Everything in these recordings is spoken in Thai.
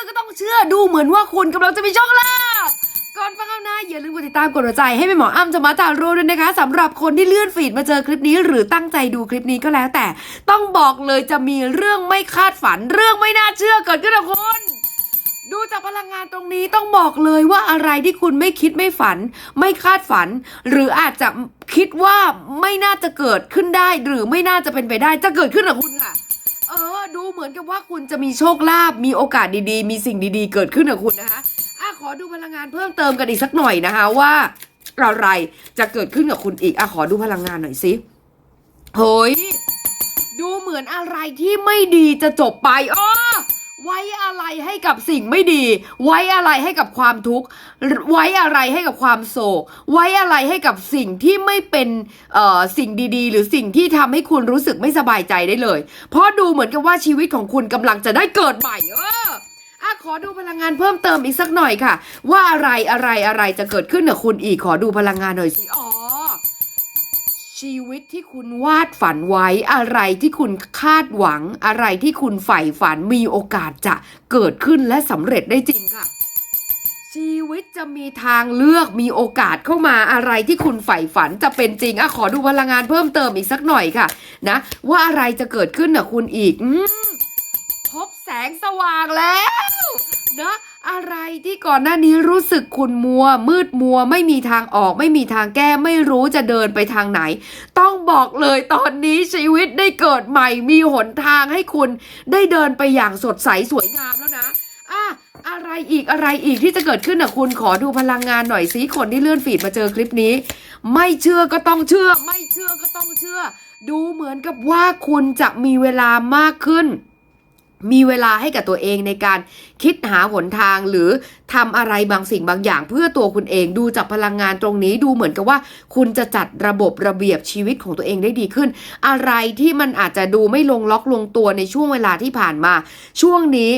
อก็ต้องเชื่อดูเหมือนว่าคุณกำลังจะมีโชคลาภก่อนฟังคำนะอย่าลืมกดติดตามกดหัวใจให้แม่หมออ้ำจะมาตาโรด้วยนะคะสำหรับคนที่เลื่อนฟีดมาเจอคลิปนี้ หรือตั้งใจดูคลิปนี้ก็แล้ว แต่ต้องบอกเลยจะมีเรื่องไม่คาดฝัน เรื่องไม่น่าเชื่อเกิดขึ้นกับคุณดูจากพลังงานตรงนี้ต้องบอกเลยว่าอะไรที่คุณไม่คิดไม่ฝัน ไม่คาดฝัน หรืออาจจะคิดว่าไม่น่าจะเกิดขึ้นได้ หรือไม่น่าจะเป็นไปได้จะเกิดขึ้นกับคุณค่ะ เออ ดูเหมือนกับว่าคุณจะมีโชคลาภมีโอกาสดีๆ มีสิ่งดีๆ เกิดขึ้นกับคุณนะคะอะขอดูพลังงานเพิ่มเติมกันอีกสักหน่อยนะคะว่าอะไรจะเกิดขึ้นกับคุณอีกอะขอดูพลังงานหน่อยสิเฮ้ยดูเหมือนอะไรที่ไม่ดีจะจบไปอ้ ไว้อะไรให้กับสิ่งไม่ดี ไว้อะไรให้กับความทุกข์ ไว้อะไรให้กับความโศก ไว้อะไรให้กับสิ่งที่ไม่เป็นเอ่อสิ่งดีๆ หรือสิ่งที่ทำให้คุณรู้สึกไม่สบายใจได้เลย เพราะดูเหมือนกับว่าชีวิตของคุณกำลังจะได้เกิดใหม่เอออะขอดูพลังงานเพิ่มเติมอีกสักหน่อยค่ะ ว่าอะไรอะไรอะไรจะเกิดขึ้นกับคุณอีกขอดูพลังงานหน่อยสิอ๋อ ชีวิตที่คุณวาดฝันไว้อะไรที่คุณคาดหวัง อะไรที่คุณใฝ่ฝันมีโอกาสจะเกิดขึ้นและสำเร็จได้จริงค่ะ ชีวิตจะมีทางเลือกมีโอกาสเข้ามาอะไรที่คุณใฝ่ฝันจะเป็นจริงอะขอดูพลังงานเพิ่มเติมอีกสักหน่อยค่ะ นะ ว่าอะไรจะเกิดขึ้นกับคุณอีกอพบแสงสว่างแล้วนะ อะไรที่ก่อนหน้านี้รู้สึกคุณมัว มืดมัว ไม่มีทางออก ไม่มีทางแก้ไม่รู้จะเดินไปทางไหน ต้องบอกเลยตอนนี้ชีวิตได้เกิดใหม่มีหนทางให้คุณได้เดินไปอย่างสดใสสวยงามแล้วนะอะอะไรอีกอะไรอีกที่จะเกิดขึ้นกับคุณขอดูพลังงานหน่อยสิคนที่เลื่อนฟีดมาเจอคลิปนี้ ไม่เชื่อก็ต้องเชื่อ ไม่เชื่อก็ต้องเชื่อ ดูเหมือนกับว่าคุณจะมีเวลามากขึ้น มีเวลาให้กับตัวเองในการคิดหาหนทางหรือทำอะไรบางสิ่งบางอย่าง เพื่อตัวคุณเองดูจากพลังงานตรงนี้ดูเหมือนกับว่า คุณจะจัดระบบระเบียบชีวิตของตัวเองได้ดีขึ้น อะไรที่มันอาจจะดูไม่ลงล็อกลงตัวในช่วงเวลาที่ผ่านมา ช่วงนี้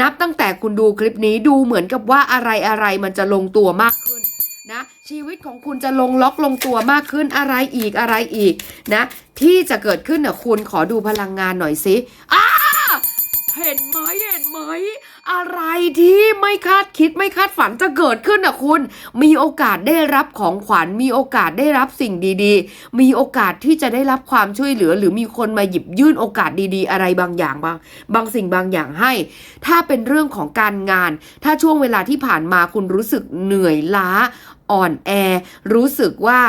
นับตั้งแต่คุณดูคลิปนี้ดูเหมือนกับว่าอะไรอะไรมันจะลงตัวมากขึ้นนะชีวิตของคุณจะลงล็อกลงตัวมากขึ้นอะไรอีกอะไรอีกนะที่จะเกิดขึ้นน่ะคุณขอดูพลังงานหน่อยสิอ้า เห็นไหมเห็นไหมอะไรที่ไม่คาดคิดไม่คาดฝันจะเกิดขึ้นน่ะคุณ มีโอกาสได้รับของขวัญมีโอกาสได้รับสิ่งดีๆ มีโอกาสที่จะได้รับความช่วยเหลือ หรือมีคนมาหยิบยื่นโอกาสดีๆ อะไรบางอย่างบางบางสิ่งบางอย่างให้ ถ้าเป็นเรื่องของการงาน ถ้าช่วงเวลาที่ผ่านมาคุณรู้สึกเหนื่อยล้าอ่อนแอ รู้สึกว่า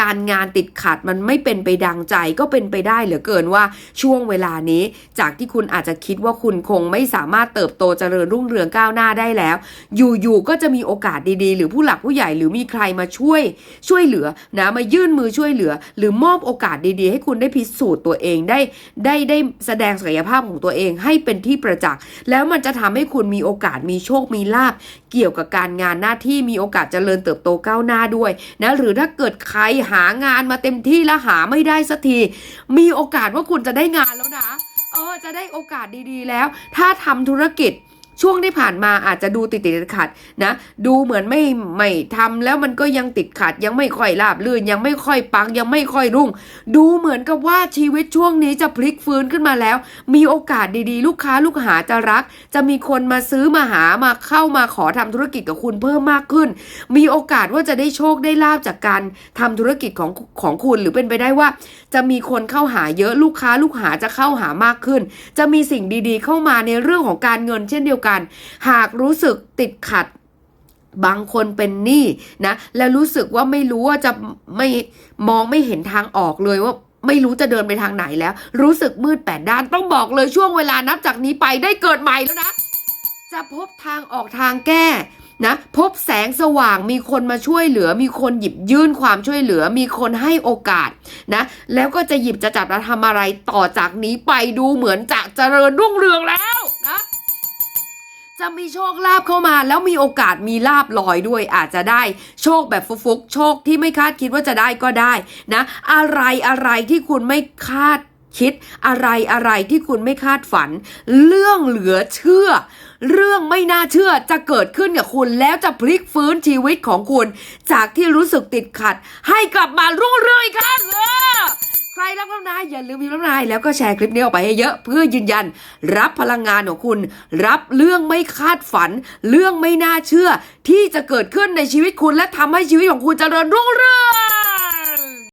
การงานติดขัดมันไม่เป็นไปดังใจก็เป็นไปได้เหลือเกินว่าช่วงเวลานี้ จากที่คุณอาจจะคิดว่าคุณคงไม่สามารถเติบโตเจริญรุ่งเรืองก้าวหน้าได้แล้ว อยู่ๆก็จะมีโอกาสดีๆ หรือผู้หลักผู้ใหญ่หรือมีใครมาช่วย ช่วยเหลือนะมายื่นมือช่วยเหลือ หรือมอบโอกาสดีๆ ให้คุณได้พิสูจน์ตัวเองได้ได้ได้แสดงศักยภาพของตัวเองให้เป็นที่ประจักษ์แล้วมันจะทำให้คุณมีโอกาสมีโชคมีลาภเกี่ยวกับการงานหน้าที่มีโอกาสเจริญเติบโตก้าวหน้าด้วยนะหรือถ้าเกิดใครหางานมาเต็มที่แล้วหาไม่ได้สักที มีโอกาสว่าคุณจะได้งานแล้วนะ เออ จะได้โอกาสดีๆแล้ว ถ้าทำธุรกิจ ช่วงที่ผ่านมาอาจจะดูติดติดขัดนะ ดูเหมือนไม่ไม่ทำแล้วมันก็ยังติดขัด ยังไม่ค่อยราบรื่น ยังไม่ค่อยปัง ยังไม่ค่อยรุ่ง ดูเหมือนกับว่าชีวิตช่วงนี้จะพลิกฟื้นขึ้นมาแล้ว มีโอกาสดีๆ ลูกค้าลูกหาจะรัก จะมีคนมาซื้อมาหามาเข้ามาขอทำธุรกิจกับคุณเพิ่มมากขึ้น มีโอกาสว่าจะได้โชคได้ลาบจากการทำธุรกิจของของคุณ หรือเป็นไปได้ว่า จะมีคนเข้าหาเยอะลูกค้าลูกหาจะเข้าหามากขึ้น จะมีสิ่งดีๆ เข้ามาในเรื่องของการเงินเช่นเดียวกัน หากรู้สึกติดขัดบางคนเป็นหนี้นะแล้วรู้สึกว่าไม่รู้ว่าจะไม่มองไม่เห็นทางออกเลยว่าไม่รู้จะเดินไปทางไหนแล้ว รู้สึกมืดแปดด้านต้องบอกเลยช่วงเวลานับจากนี้ไปได้เกิดใหม่แล้วนะ จะพบทางออกทางแก้นะพบแสงสว่างมีคนมาช่วยเหลือ มีคนหยิบยื่นความช่วยเหลือ มีคนให้โอกาสนะแล้วก็จะหยิบจะจับจะทำอะไรต่อจากนี้ไปดูเหมือนจะเจริญรุ่งเรืองแล้ว จะมีโชคลาภเข้ามาแล้วมีโอกาสมีลาบลอยด้วยอาจจะได้โชคแบบฟุกๆโชคที่ไม่คาดคิดว่าจะได้ก็ได้นะ อะไรอะไรที่คุณไม่คาดคิดอะไรอะไรที่คุณไม่คาดฝัน เรื่องเหลือเชื่อ เรื่องไม่น่าเชื่อจะเกิดขึ้นกับคุณแล้วจะพลิกฟื้นชีวิตของคุณ จากที่รู้สึกติดขัด ให้กลับมารุ่งเรืองอีกครั้งเออ ใครรับแล้วนายอย่าลืมพิมพ์น้ำนายแล้วก็แชร์คลิปนี้ออกไปให้เยอะ เพื่อยืนยัน รับพลังงานของคุณ รับเรื่องไม่คาดฝัน เรื่องไม่น่าเชื่อ ที่จะเกิดขึ้นในชีวิตคุณและทำให้ชีวิตของคุณเจริญรุ่งเรือง